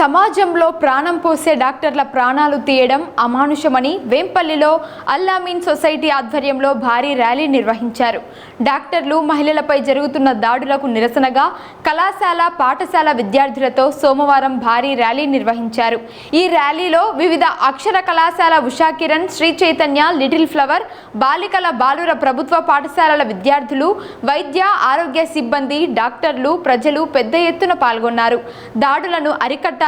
సమాజంలో ప్రాణం పోసే డాక్టర్ల ప్రాణాలు తీయడం అమానుషమని వేంపల్లిలో అల్లామీన్ సొసైటీ ఆధ్వర్యంలో భారీ ర్యాలీ నిర్వహించారు. డాక్టర్లు మహిళలపై జరుగుతున్న దాడులకు నిరసనగా కళాశాల పాఠశాల విద్యార్థులతో సోమవారం భారీ ర్యాలీ నిర్వహించారు. ఈ ర్యాలీలో వివిధ అక్షర కళాశాల ఉషా కిరణ్ శ్రీ చైతన్య లిటిల్ ఫ్లవర్ బాలికల బాలుర ప్రభుత్వ పాఠశాలల విద్యార్థులు వైద్య ఆరోగ్య సిబ్బంది డాక్టర్లు ప్రజలు పెద్ద ఎత్తున పాల్గొన్నారు. దాడులను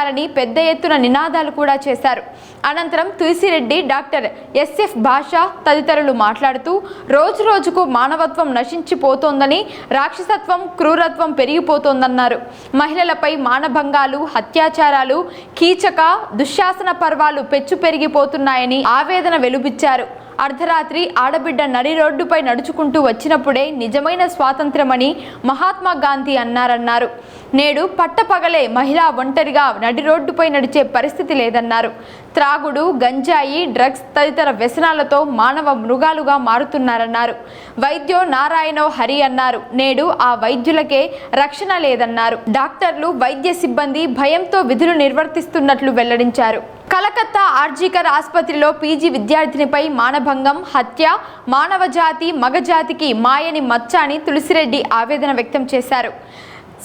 అరికట్టాలని పెద్ద ఎత్తున నినాదాలు కూడా చేశారు. అనంతరం తులసిరెడ్డి డాక్టర్ ఎస్ఎఫ్ భాష తదితరులు మాట్లాడుతూ రోజు రోజుకు మానవత్వం నశించిపోతోందని రాక్షసత్వం క్రూరత్వం పెరిగిపోతోందన్నారు. మహిళలపై మానభంగాలు అత్యాచారాలు కీచక దుశ్శాసన పర్వాలు పెచ్చు పెరిగిపోతున్నాయని ఆవేదన వెలుబిచ్చారు. అర్ధరాత్రి ఆడబిడ్డ నడి రోడ్డుపై నడుచుకుంటూ వచ్చినప్పుడే నిజమైన స్వాతంత్రమని మహాత్మా గాంధీ అన్నారన్నారు. నేడు పట్టపగలే మహిళ ఒంటరిగా నడి రోడ్డుపై నడిచే పరిస్థితి లేదన్నారు. త్రాగుడు గంజాయి డ్రగ్స్ తదితర వ్యసనాలతో మానవ మృగాలుగా మారుతున్నారన్నారు. వైద్యో నారాయణో హరి అన్నారు. నేడు ఆ వైద్యులకే రక్షణ లేదన్నారు. డాక్టర్లు వైద్య సిబ్బంది భయంతో విధులు నిర్వర్తిస్తున్నట్లు వెల్లడించారు. కలకత్తా ఆర్జీకర్ ఆసుపత్రిలో పీజీ విద్యార్థినిపై మానభంగం హత్య మానవజాతి మగజాతికి మాయని మచ్చ అని తులసిరెడ్డి ఆవేదన వ్యక్తం చేశారు.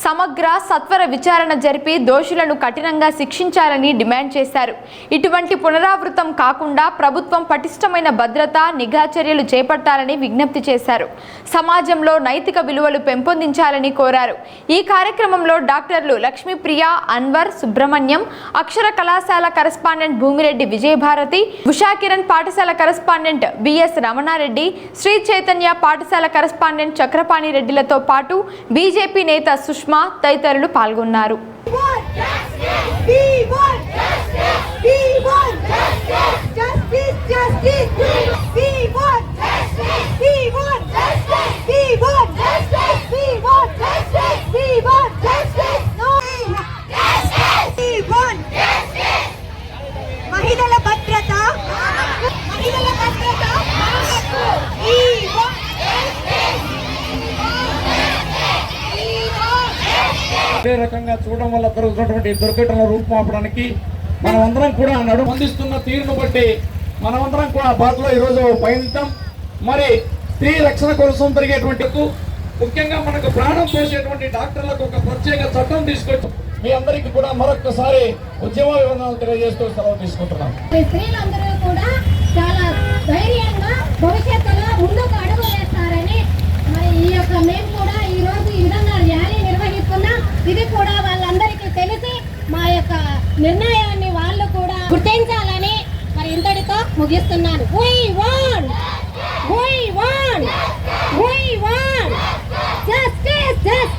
సమగ్ర సత్వర విచారణ జరిపి దోషులను కఠినంగా శిక్షించాలని డిమాండ్ చేశారు. ఇటువంటి పునరావృతం కాకుండా ప్రభుత్వం పటిష్టమైన భద్రత నిఘా చర్యలు చేపట్టాలని విజ్ఞప్తి చేశారు. సమాజంలో నైతిక విలువలు పెంపొందించాలని కోరారు. ఈ కార్యక్రమంలో డాక్టర్లు లక్ష్మీప్రియ అన్వర్ సుబ్రహ్మణ్యం అక్షర కళాశాల కరస్పాండెంట్ భూమిరెడ్డి విజయభారతి ఉషాకిరణ్ పాఠశాల correspondent B S Ramanareddy Sri Chaitanya పాఠశాల కరస్పాండెంట్ చక్రపాణి రెడ్డిలతో పాటు బీజేపీ నేత సుష్మా తదితరులు పాల్గొన్నారు. అదే రకంగా చూడడం వల్ల జరుగుతున్నటువంటి దుర్ఘటనల రూపుమాపడానికి మనమందరం కూడా నడుము అందిస్తున్న తీరును బట్టి మనమందరం కూడా బాటలో ఈరోజు పయనిద్దాం. మరి స్త్రీ రక్షణ కోసం జరిగేటువంటి ముఖ్యంగా మనకు ప్రాణం పోసేటువంటి డాక్టర్లకు ఒక ప్రత్యేక చట్టం తీసుకొచ్చి మీ అందరికీ కూడా మరొకసారి ఉద్యమ వివరణలు తెలియజేస్తూ సెలవు తీసుకుంటున్నాం. స్త్రీలందరూ కూడా అందరికీ తెలిసి మా యొక్క నిర్ణయాన్ని వాళ్ళు కూడా గుర్తించాలని మరి ఇంతటితో ముగిస్తున్నాను. Justice justice